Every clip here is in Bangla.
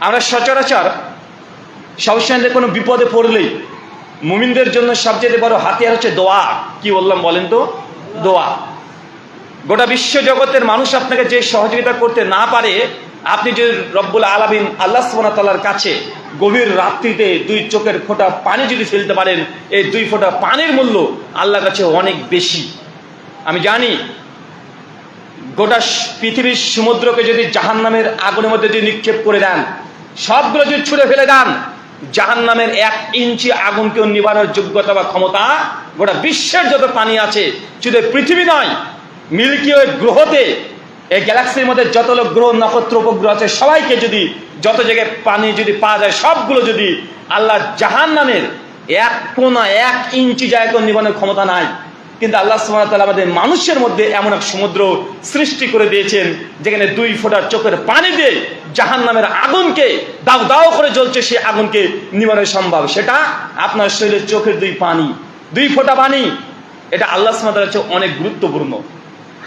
আমরা সচরাচর সবসময় কোনো বিপদে পড়লেই মুমিনদের জন্য সবচেয়ে বড় হাতিয়ার হচ্ছে দোয়া। কি বললাম বলেন তো? দোয়া। গোটা বিশ্ব জগতের মানুষ আপনাকে যে সহযোগিতা করতে না পারে, আপনি যদি রব্বুল আলমিন আল্লাহ সুবনাতালার কাছে গভীর রাত্রিতে দুই চোখের ফোঁটা পানি যদি ফেলতে পারেন, এই দুই ফোঁটা পানির মূল্য আল্লাহর কাছে অনেক বেশি। আমি জানি, গোটা পৃথিবীর সমুদ্রকে যদি জাহান্নামের আগুনের মধ্যে যদি নিক্ষেপ করে দেন সবগুলো যদি ছুঁড়ে ফেলে দেন, জাহান্নামের এক ইঞ্চি আগুনকেও নিবানোর যোগ্যতা বা ক্ষমতা গোটা বিশ্বের যত পানি আছে, শুধু পৃথিবী নয়, মিল্কি ওয়ে গ্রহতে, এই গ্যালাক্সির মধ্যে যত লোক গ্রহ, নক্ষত্র, উপগ্রহ আছে, সবাইকে যদি যত জায়গায় পানি যদি পাওয়া যায়, সবগুলো যদি আল্লাহ জাহান্নামের এক কোনা এক ইঞ্চি জায়গা নিবানোর ক্ষমতা নাই কিন্তু আল্লাহ সুবহানাহু আমাদের মানুষের মধ্যে এমন এক সমুদ্র সৃষ্টি করে দিয়েছেন, যেখানে দুই ফোঁটার চোখের পানি দিয়ে জাহান নামের আগুনকে দাও দাও করে জ্বলছে সেই আগুনকে নিবানো সম্ভব। সেটা আপনার শরীরের চোখের দুই পানি, দুই ফোঁটা পানি। এটা আল্লাহ সুবহানাহু হচ্ছে অনেক গুরুত্বপূর্ণ,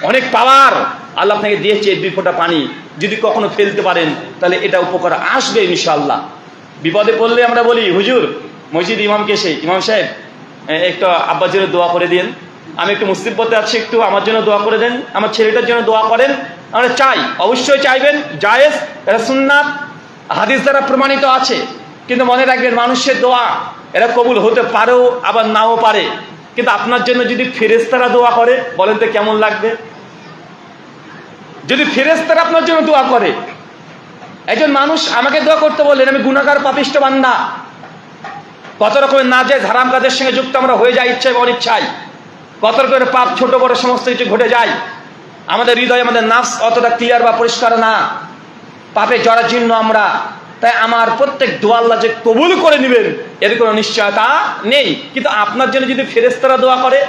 অনেক পাওয়ার আল্লাহ আপনাকে দিয়েছে দুই ফোঁটা পানি। যদি কখনো ফেলতে পারেন, তাহলে এটা উপকার আসবে ইনশাল্লাহ বিপদে পড়লে আমরা বলি, হুজুর, মসজিদ ইমামকে সেই ইমাম সাহেব একটু আব্বার দোয়া করে দিন আমি একটু মুসিবতে আছি একটু আমার জন্য দোয়া করে দেন, আমার ছেলেটার জন্য দোয়া করেন। আমরা চাই, অবশ্যই চাইবেন, জায়েজ এটা সুন্নাত, হাদিস দ্বারা প্রমাণিত আছে। কিন্তু মনে রাখবেন, মানুষের দোয়া, এরা কবুল হতে পারেও, আবার নাও পারে। কিন্তু আপনার জন্য যদি ফেরেস্তারা দোয়া করে, বলেন তো কেমন লাগবে? যদি ফেরেস্তারা আপনার জন্য দোয়া করে, একজন মানুষ আমাকে দোয়া করতে বললেন, আমি গুণাগার পাপিষ্ট বান্দা। কত রকমের না যায় হারাম কাজের সঙ্গে যুক্ত আমরা হয়ে যাই, ইচ্ছায় অনিচ্ছায়। কত রকমের পাপ ছোট বড় সমস্ত কিছু ঘটে যায়। আমাদের হৃদয়, আমাদের নাফস অতটা ক্লিয়ার বা পরিষ্কার না। পাপে জরাজীর্ণ আমরা। তাই আমার প্রত্যেক দোয়াল্লা যে কবুল করে নেবেন, এর কোনো নিশ্চয়তা নেই। কিন্তু আপনার জন্য যদি ফেরেস্তারা দোয়া করে,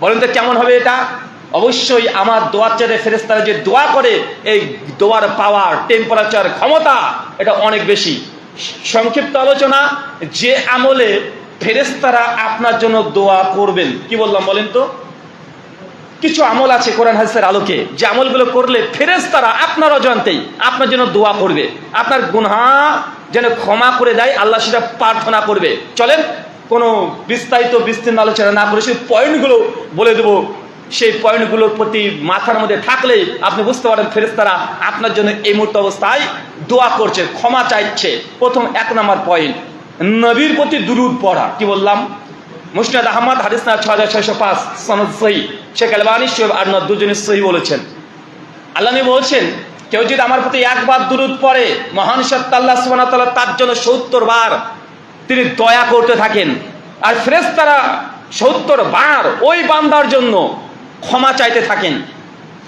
বলেন তো কেমন হবে এটা? অবশ্যই আমার দোয়ার চাইতে ফেরেস্তারা যে দোয়া করে, এই দোয়ার পাওয়ার টেম্পারেচার ক্ষমতা, এটা অনেক বেশি। সংক্ষিপ্ত আলোচনা, যে আমলে ফেরেস্তারা আপনার জন্য দোয়া করবেন। কি বললাম বলেন তো? কিছু আমল আছে কোরআন হাদিসের আলোকে। যে আমলগুলো করলে ফেরেস্তারা আপনার অজান্তেই আপনার জন্য দোয়া করবে। আপনার গুনহা যেন ক্ষমা করে দেয়, আল্লাহ সেটা প্রার্থনা করবে। চলেন, কোনো বিস্তারিত, বিস্তীর্ণ আলোচনা না করে সেই পয়েন্টগুলো বলে দেবো। সেই পয়েন্টগুলোর প্রতি মাথার মধ্যে থাকলে আপনি বুঝতে পারেন ফেরেস্তারা আপনার জন্য এই মুহূর্ত অবস্থায় দোয়া করছে, ক্ষমা চাইছে। প্রথম এক নম্বর পয়েন্ট। নবীর প্রতি দুরুদ পড়া। কি বললাম? মুসনাদ আহমদ, হাদিস না ছ হাজার ছয়শো পাঁচ, সনদ সহি। শেখ আলবানী আর দুজনের সহি বলেছেন। আল্লাহ বলছেন, কেউ যদি আমার প্রতি একবার দুরুদ পড়ে, মহান সত্তাল্লাহ ওয়া তাআলা তার জন্য সত্তর বার তিনি দয়া করতে থাকেন। আর ফেরেশতারা সত্তর বার ওই বান্দার জন্য ক্ষমা চাইতে থাকেন।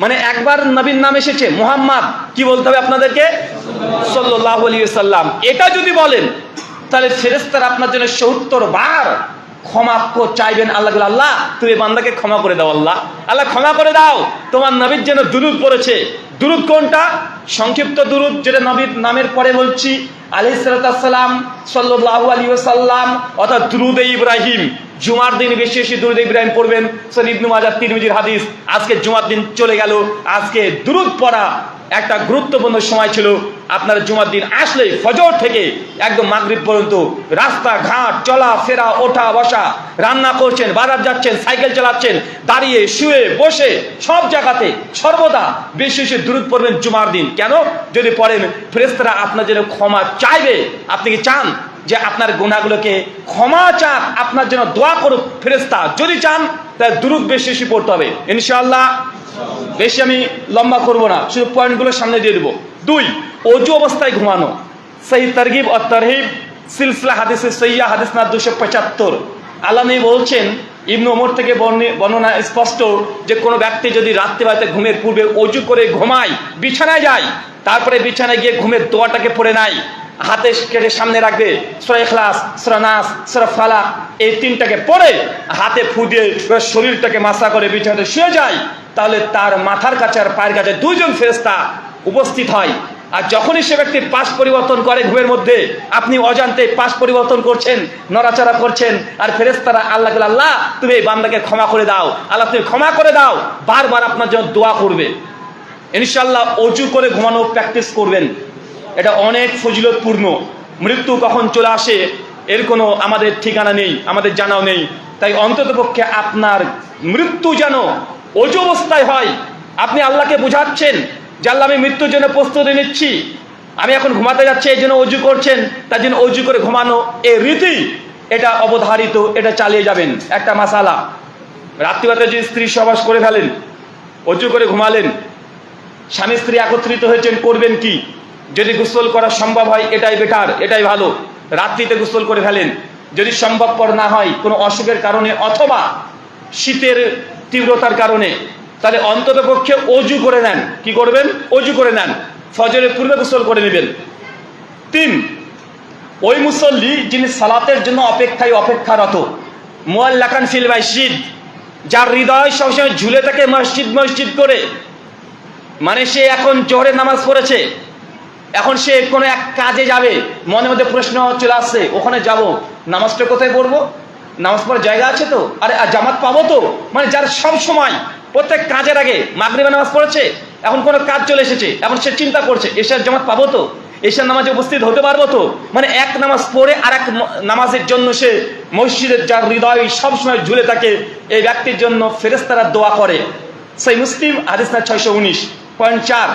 মানে একবার নবীর নাম এসেছে, মুহাম্মদ, কি বলতে হবে আপনাদেরকে? সাল্লাল্লাহু আলাইহি সাল্লাম এটা যদি বলেন তাহলে ফেরেশতারা আপনার জন্য সত্তর বার ক্ষমা চাইবেন আল্লাহ আল্লাহ, তুমি বান্দাকে ক্ষমা করে দাও, আল্লাহ। আল্লাহ, ক্ষমা করে দাও। তোমার নবীর যেন দুরুদ পড়েছে। দুরুদ কোনটা? সংক্ষিপ্ত দুরুদ, যেটা নবীর নামের পরে বলছি। আলি সালাম সাল্লাহ আলী সাল্লাম অর্থাৎ দুরুদ ইব্রাহিম। জুমার দিন বেশি বেশি দুরুদ ইব্রাহিম পড়বেন। সন ইবনু মাজার তিরমিজির হাদিস, আজকে জুমার দিন চলে গেল। আজকে দুরুদ পড়া একটা গুরুত্বপূর্ণ সময় ছিল। আপনার জুমার দিন আসলে ফজর থেকে একদম মাগরিব পর্যন্ত রাস্তা ঘাট চলা, ফেরা, ওঠা, বসা, রান্না করছেন, বাজার যাচ্ছেন, সাইকেল চালাচ্ছেন, দাঁড়িয়ে, শুয়ে, বসে, সব জায়গাতে সর্বদা বেশি বেশি দূরত পড়বেন জুমার দিন। কেন? যদি পড়েন ফেরেস্তারা আপনার জন্য ক্ষমা চাইবে। আপনি কি চান যে আপনার গুণাগুলোকে ক্ষমা চান আপনার জন্য দোয়া করুক ফেরেস্তা যদি চান, তাহলে দূরত বেশি বেশি পড়তে হবে। ইনশাআল্লাহ, বেশি আমি লম্বা করব না, শুধু পয়েন্টগুলো সামনে দিয়ে দেবো। দুই অজু অবস্থায় ঘুমানো সেই তারগিব ও তারহিব সিলসিলা হাদিসে সৈয়া হাদিস না দুশো পঁচাত্তর আলামী বলছেন ইবনু ওমর থেকে বর্ণি- বর্ণনা স্পষ্ট যে কোনো ব্যক্তি যদি রাত্রে রাত্রিবেলাতে ঘুমের পূর্বে অজু করে ঘুমায় বিছানায় যায় তারপরে বিছানায় গিয়ে ঘুমের দোয়াটাকে পড়ে নেয় হাতে কেটে সামনে রাখবে সুরা ইখলাস সুরা নাস সুরা ফালাক এই তিনটাকে পড়ে হাতে ফু দিয়ে শরীরটাকে মাসা করে বিছানাতে শুয়ে যায় তাহলে তার মাথার কাছে আর পায়ের কাছে দুইজন ফেরেস্তা উপস্থিত হয়। আর যখনই সে ব্যক্তি পাশ পরিবর্তন করে ঘুমের মধ্যে, আপনি অজান্তে পাশ পরিবর্তন করছেন, নড়াচড়া করছেন, আর ফেরেস্তারা আল্লাহ আল্লাহ, তুমি এই বান্দাকে ক্ষমা করে দাও। আল্লাহ, তুমি ক্ষমা করে দাও। বারবার আপনার জন্য দোয়া করবে। ইনশাল্লাহ অজু করে ঘুমানো প্র্যাকটিস করবেন। এটা অনেক ফজিলতপূর্ণ। মৃত্যু কখন চলে আসে, এর কোনো আমাদের ঠিকানা নেই, আমাদের জানাও নেই। তাই অন্ততপক্ষে আপনার মৃত্যু যেন অজু অবস্থায় হয়, আপনি আল্লাহকে বোঝাচ্ছেন যে আমি মৃত্যুর জন্য প্রস্তুতি নিচ্ছি। আমি এখন ঘুমাতে যাচ্ছি, এই জন্য অজু করছেন, তার জন্য অজু করে ঘুমানো এ রীতি, এটা অবধারিত, এটা চালিয়ে যাবেন। একটা মাসালা। রাত্রিবাতে যদি স্ত্রী সবাস করে ফেলেন, অজু করে ঘুমালেন, স্বামী স্ত্রী একত্রিত হয়েছেন, করবেন কি? যদি গোসল করা সম্ভব হয়, এটাই বেটার এটাই ভালো। রাত্রিতে গোসল করে ফেলেন, যদি সম্ভবপর না হয়, কোনো অসুখের কারণে অথবা শীতের তীব্রতার কারণে তাহলে অন্তত পক্ষে অজু করে নেন। কি করবেন? অজু করে নেন। ফজরের পূর্বে গোসল করে নেবেন। তিন, ওই মুসল্লি যিনি সালাতের জন্য অপেক্ষায় অপেক্ষারত মোয়াল্লাকান ফিল মসজিদ, যার হৃদয় সবসময় ঝুলে থাকে মসজিদ মসজিদ করে। মানে সে এখন জোহরের নামাজ পড়েছে। এখন সে কোনো এক কাজে যাবে। মনের মধ্যে প্রশ্ন চলে আসছে, ওখানে যাব। নামাজটা কোথায় পড়ব? নামাজ পড়ার জায়গা আছে তো? আর জামাত পাবো তো? মানে যার সব সময়। প্রত্যেক কাজের আগে মাগরিবে নামাজ পড়েছে, এখন কোনো কাজ চলে এসেছে, এখন সে চিন্তা করছে, এশার জামাত পাবো তো? এশার নামাজে উপস্থিত হতে পারব তো? মানে এক নামাজ পড়ে আর এক নামাজের জন্য সে মসজিদের যার হৃদয় সবসময় ঝুলে থাকে, এই ব্যক্তির জন্য ফেরেস্তারা দোয়া করে। সেই মুসলিম হাদিসনা ছয়শো উনিশ, পয়েন্ট চার,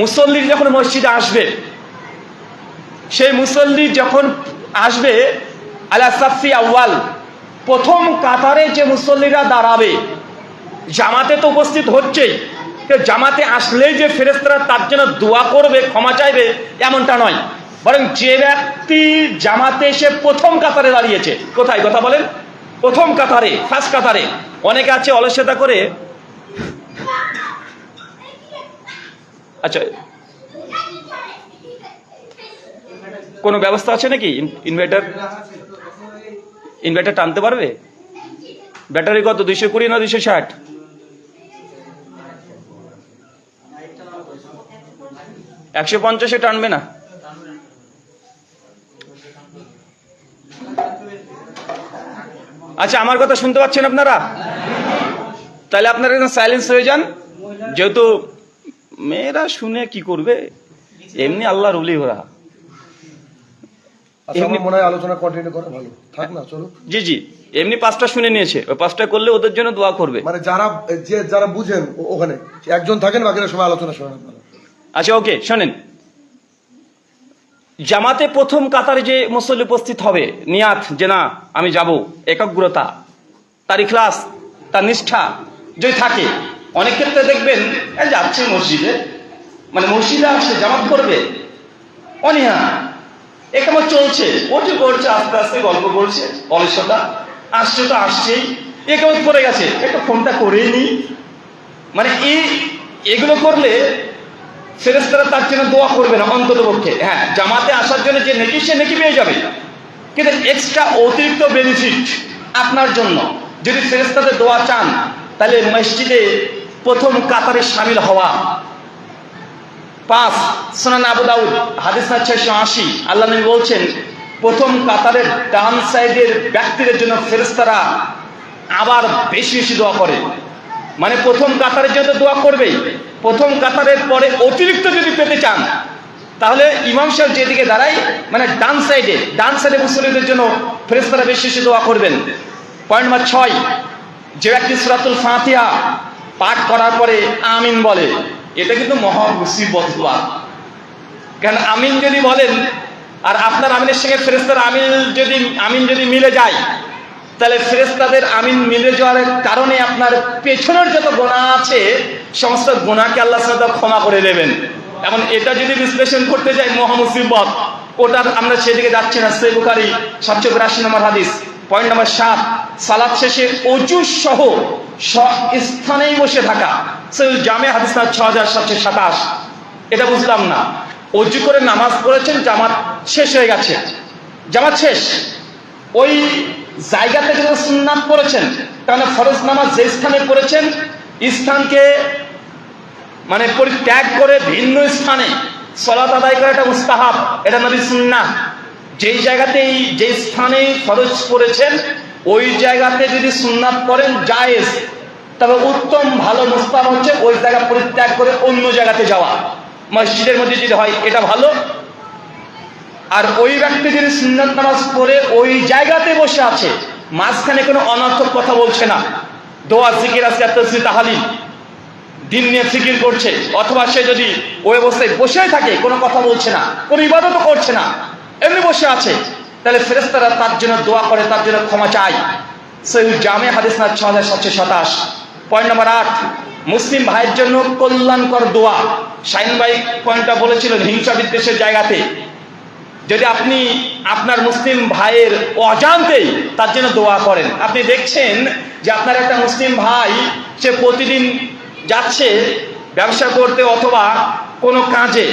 মুসল্লি যখন মসজিদে আসবে, সেই মুসল্লি যখন আসবে, আলা সাফি আউয়াল, প্রথম কাতারে যে মুসল্লিরা দাঁড়াবে জামাতে তো উপস্থিত হচ্ছেই। জামাতে আসলেই যে ফেরেস্তারা তার জন্য দোয়া করবে, ক্ষমা চাইবে, এমনটা নয়। বরং যে ব্যক্তি জামাতে এসে প্রথম কাতারে দাঁড়িয়েছে, কোথায় কথা বলেন? প্রথম কাতারে ফার্স্ট কাতারে। অনেকে আছে অলসতা করে। আচ্ছা কোনো ব্যবস্থা আছে নাকি? ইনভার্টার ইনভার্টার টানতে পারবে? ব্যাটারি কত? দুইশো কুড়ি না দুইশো ষাট? একশো পঞ্চাশে টানবে না। আচ্ছা আমার কথা শুনতে পাচ্ছেন আপনারা? তাহলে আপনারা একদম সাইলেন্স হয়ে যান। যেহেতু মেয়েরা শুনে কি করবে? এমনি আল্লাহ রুলি ওরা। আচ্ছা আমার মনে হয় আলোচনা কন্টিনিউ করা ভালো। থাক না চলো জি জি। এমনি পাঁচটা শুনে নিয়েছে। ওই পাঁচটা করলে ওদের জন্য দোয়া করবে। মানে যারা যে যারা বুঝেন ওখানে একজন থাকেন বাকিরা সবাই আলোচনা শোনেন আচ্ছা ওকে শোনেন। জামাতে প্রথম কাতারে যে মুসল্লি উপস্থিত হবে, নিয়াত যে না, আমি যাব, একাগ্রতা, তার ইখলাস, তার নিষ্ঠা যদি থাকে, অনেক ক্ষেত্রে দেখবেন যাচ্ছে মসজিদে মানে মসজিদে আসছে জামাত করবে, অনিহা। এ চলছে ওটি করছে, আস্তে আস্তে গল্প করছে অলসতা আসছে তো আসছেই এ কেমন পড়ে গেছে, একটু ফোনটা করেই নি মানে এই, এগুলো করলে ফেরেস্তারা তার জন্য দোয়া করবে না অন্তত পক্ষে হ্যাঁ জামাতে আসার জন্য যে নেকি, সে নেকি পেয়ে যাবে। কিন্তু এক্সট্রা অতিরিক্ত বেনিফিট আপনার জন্য। যদি ফেরেস্তাদের দোয়া চান, তাহলে মসজিদে প্রথম কাতারে সামিল হওয়া। পাঁচ, সোনান আবু দাউদ, হাদিস ছয়শো আশি। আল্লাহ নবী বলছেন, প্রথম কাতারের ডান সাইডের ব্যক্তিদের জন্য ফেরেস্তারা আবার বেশি বেশি দোয়া করে। মানে প্রথম কাতারের জন্য দোয়া করবেই। প্রথম কাতারের পরে অতিরিক্ত যদি পেতে চান, তাহলে ইমাম সাহেব যেদিকে দাঁড়ায় মানে ডান সাইডে ডান সাইডে মুসলিমদের জন্য ফেরেস্তারা বেশি বেশি দোয়া করবেন। পয়েন্ট নাম্বার ছয়, যে ব্যক্তি সুরাতুল ফাতিহা পাঠ করার পরে আমিন বলে, এটা কিন্তু মহা মুসিবত দোয়া। কারণ আমিন যদি বলেন, আর আপনার আমিনের সঙ্গে ফেরেস্তার আমিন যদি আমিন যদি মিলে যায়, তাহলে ফেরেস্তাদের আমিন মিলে যাওয়ার কারণে আপনার পেছনের যত গোনা আছে সমস্ত গোনাকে আল্লাহ সাদা ক্ষমা করে দেবেন। এখন এটা যদি বিশ্লেষণ করতে যাই মহামুসিবত ওটা আমরা সেদিকে যাচ্ছি না। সে বুখারি, সাতশো বিরাশি নম্বর হাদিস, পয়েন্ট নাম্বার সাত সালাদ শেষে অজু সহ স্থানেই বসে থাকা। জামে হাদিস না ছ হাজার সাতশো সাতাশ। এটা বুঝলাম না। অজু করে নামাজ পড়েছেন, জামাত শেষ হয়ে গেছে। জামাত শেষ। ওই জায়গাতে যদি সুন্নাত পড়েছেন, তাহলে ফরজ নামাজ যে স্থানে পড়েছেন স্থানকে মানে পরিত্যাগ করে ভিন্ন স্থানে সলাত আদায় করা এটা মুস্তাহাব, এটা নবী সুন্না যেই জায়গাতেই যে স্থানে ফরজ পড়েছেন, ওই জায়গাতে যদি সুন্নাত করেন জায়েজ। তবে উত্তম ভালো মুস্তাহাব হচ্ছে ওই জায়গা পরিত্যাগ করে অন্য জায়গাতে যাওয়া। মসজিদের মধ্যে যদি হয়, এটা ভালো। আর ওই ব্যক্তি যদি সুন্নত নামাজ পড়ে ওই জায়গাতে বসে আছে, মাঝখানে কোনো অনর্থক কথা বলছে না। দোয়া জিকির আছে তসবি তাহালিল। দিন নিয়ে ফিকির করছে, অথবা সে যদি ওই অবস্থায় বসেই থাকে, কোনো কথা বলছে না, কোনো ইবাদতও করছে না, এমনি বসে আছে, তাহলে ফেরেস্তারা তার জন্য দোয়া করে, তার জন্য ক্ষমা চায়। সৈহুল জামে হাদিস না ছ হাজার সাতশো সাতাশ। পয়েন্ট নম্বর আট, মুসলিম ভাইয়ের জন্য কল্যাণকর দোয়া। শাইন ভাই পয়েন্টটা বলেছিলেন হিংসা বিদ্বেষের জায়গাতে। যদি আপনি আপনার মুসলিম ভাইয়ের অজান্তেই তার জন্য দোয়া করেন। আপনি দেখছেন যে আপনার একটা মুসলিম ভাই, সে প্রতিদিন যাচ্ছে ব্যবসা করতে অথবা কোনো কাজে।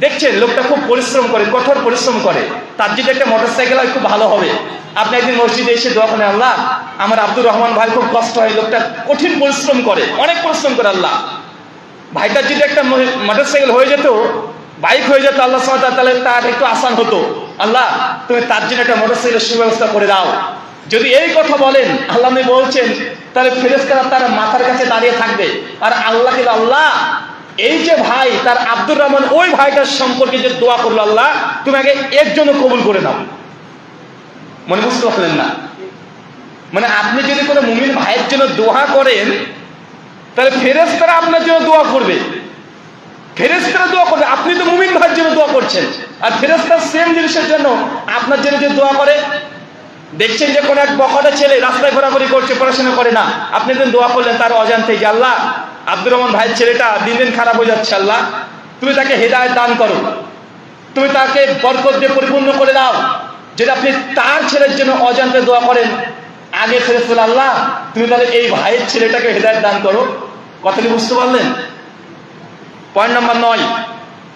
দেখছেন, লোকটা খুব পরিশ্রম করে, কঠোর পরিশ্রম করে। তার যদি একটা মোটর সাইকেল হয়, খুব ভালো হবে। আপনি একদিন মসজিদে এসে দোয়া করেন, আল্লাহ, আমার আব্দুর রহমান ভাই খুব কষ্ট হয়, লোকটা কঠিন পরিশ্রম করে, অনেক পরিশ্রম করে, আল্লাহ। ভাইটার যদি একটা মোটর সাইকেল হয়ে যেত, বাইক হয়ে যেত, আল্লাহ সাল তাহলে তার একটু আসান হতো। আল্লাহ, তুমি তার জন্য একটা মোটর সাইকেলের সুব্যবস্থা করে দাও। যদি এই কথা বলেন, আল্লাহ বলছেন, তাহলে ফেরেস্তারা তার মাথার কাছে দাঁড়িয়ে থাকবে। আর আল্লাহ কিন্তু আল্লাহ, এই যে ভাই, তার আব্দুর রহমান, ওই ভাইটার সম্পর্কে যে দোয়া করল আল্লাহ, তুমি আগে এর জন্য কবুল করে নাও। মনে বুঝতে পারলেন না? মানে আপনি যদি কোনো মুমিন ভাইয়ের জন্য দোয়া করেন, তাহলে ফেরেস্তারা আপনার জন্য দোয়া করবে। ফেরেস্তারা দোয়া করবে, আপনি তো মুমিন ভাইয়ের জন্য দোয়া করছেন। আর ফেরেস্তার সেম জিনিসের জন্য আপনার জন্য যে দোয়া করে, দেখছেন যে কোনো এক বকাটা ছেলে রাস্তায় ঘোরাঘুরি করছে, পড়াশোনা করে না। আপনি দিন দোয়া করলেন তার অজান্তে যে, আল্লাহ, আব্দুর রহমান ভাইয়ের ছেলেটা দিন দিন খারাপ হয়ে যাচ্ছে, আল্লাহ, তুমি তাকে হেদায়ত দান করো। তুমি তাকে বরকত দিয়ে পরিপূর্ণ করে দাও। যদি আপনি তার ছেলের জন্য অজান্তে দোয়া করেন, আগে ফেরেস্তুল আল্লাহ, তুমি তাহলে এই ভাইয়ের ছেলেটাকে হেদায়ত দান করো। কথাটি বুঝতে পারলেন? পয়েন্ট নাম্বার নয়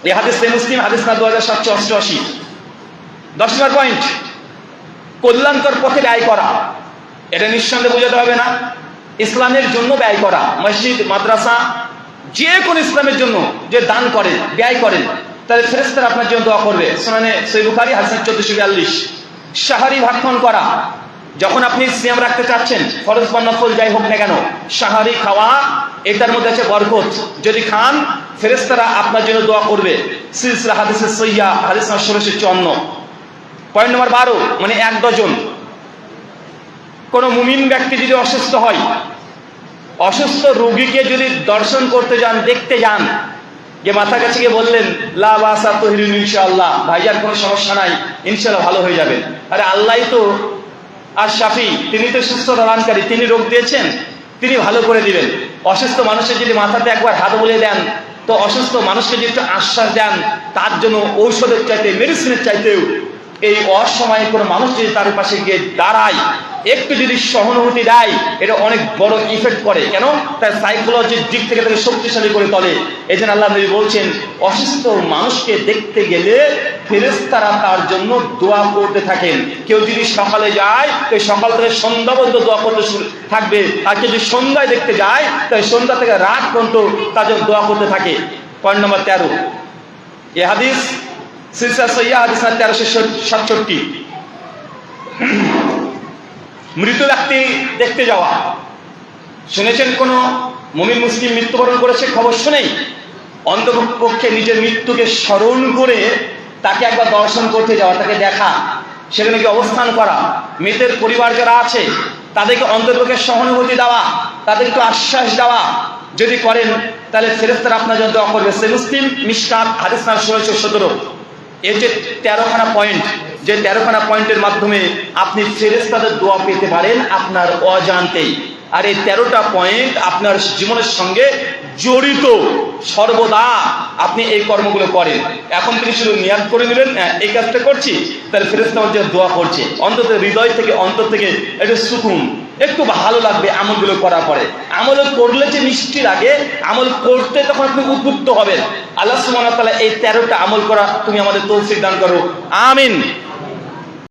এই হাদিস মুসলিম হাদিস না দু হাজার সাতশো অষ্টআশি। দশ নম্বর পয়েন্ট কল্যাণকর পথে ব্যয় করা। এটা নিঃসন্দেহে বোঝাতে হবে না। ইসলামের জন্য ব্যয় করা। মসজিদ, মাদ্রাসা যে কোনো ইসলামের জন্য যে দান করেন ব্যয় করেন, তাহলে ফেরেস্তার আপনার জন্য দোয়া করবে। সোনানে সৈবুখারি হাসান চোদ্দশো বিয়াল্লিশ। সাহারি ভাক্ষণ করা। যখন আপনি সিয়াম রাখতে চাচ্ছেন, ফরজ বা নফল যাই হোক না কেন সাহারি খাওয়া, এটার মধ্যে আছে বরকত। যদি খান ফেরেস্তারা আপনার জন্য দোয়া করবে। সিলসিলা হাদিসের সৈয়া হাদিস ষোলোশো চুয়ান্ন পয়েন্ট নম্বর বারো মানে এক ডজন। কোনো মুমিন ব্যক্তি যদি অসুস্থ হয়, অসুস্থ রোগীকে যদি দর্শন করতে যান, দেখতে যান, যে মাথা কাছে গিয়ে বললেন, লা বাসা তহিরুন ইনশাআল্লাহ ভাইজার কোনো সমস্যা নাই, ইনশাআল্লাহ ভালো হয়ে যাবেন আরে আল্লাহ তো, আর শাফি, তিনি তো সুস্থ দানকারী, তিনি রোগ দিয়েছেন, তিনি ভালো করে দিবেন। অসুস্থ মানুষের যদি মাথাতে একবার হাত বলে দেন তো অসুস্থ মানুষকে যদি একটু আশ্বাস দেন তার জন্য ঔষধের চাইতে মেডিসিনের চাইতেও এই অসময়ে কোনো মানুষ যদি তার পাশে গিয়ে দাঁড়ায়, একটু যদি সহানুভূতি দেয়, এটা অনেক বড় ইফেক্ট করে। কেন? তার সাইকোলজির দিক থেকে তাকে শক্তিশালী করে তোলে। এই জন্য আল্লাহ নবী বলছেন, অসুস্থ মানুষকে দেখতে গেলে ফেরেস্তারা তার জন্য দোয়া করতে থাকেন। কেউ যদি সকালে যায় তো সকাল থেকে সন্ধ্যা পর্যন্ত দোয়া করতে থাকবে। আর কেউ যদি সন্ধ্যায় দেখতে যায়, তাই সন্ধ্যা থেকে রাত পর্যন্ত তার জন্য দোয়া করতে থাকে। পয়েন্ট নম্বর তেরো। এ হাদিস সৈয়া তেরোশো সাতষট্টি। মৃত ব্যক্তি দেখতে যাওয়া। শুনেছেন কোন মমিন মুসলিম মৃত্যুবরণ করেছে? খবর শুনেই। অন্তপক্ষে নিজের মৃত্যুকে স্মরণ করে তাকে একবার দর্শন করতে যাওয়া, তাকে দেখা। সেখানে কি অবস্থান করা। মৃতের পরিবার যারা আছে, তাদেরকে অন্তর্পক্ষে সহানুভূতি দেওয়া, তাদেরকে আশ্বাস দেওয়া। যদি করেন, তাহলে ফেরেস্তার আপনার জন্য দোয়া করবে। সে মুসলিম মিসকাত হাদিস ষোলোশো সতেরো। এর যে তেরোখানা পয়েন্ট যে তেরোখানা পয়েন্টের মাধ্যমে আপনি ফেরেস্তাদের দোয়া পেতে পারেন আপনার অজান্তেই। আর এই তেরোটা পয়েন্ট আপনার জীবনের সঙ্গে জড়িত। সর্বদা আপনি এই কর্মগুলো করেন। এখন তিনি শুধু নিয়াদ করে নিলেন হ্যাঁ, এই কাজটা করছি। তাহলে ফেরেস্তা জন্য দোয়া করছে অন্তত হৃদয় থেকে অন্তর থেকে একটু সুকুন একটু ভালো লাগবে আমলগুলো করার পরে। আমল করলে যে মিষ্টি লাগে আমল করতে তখন আপনি উদ্বুদ্ধ হবেন। আল্লাহ ওয়া তাআলা এই তেরোটা আমল করা তুমি আমাদের তৌফিক দান করো। আমিন।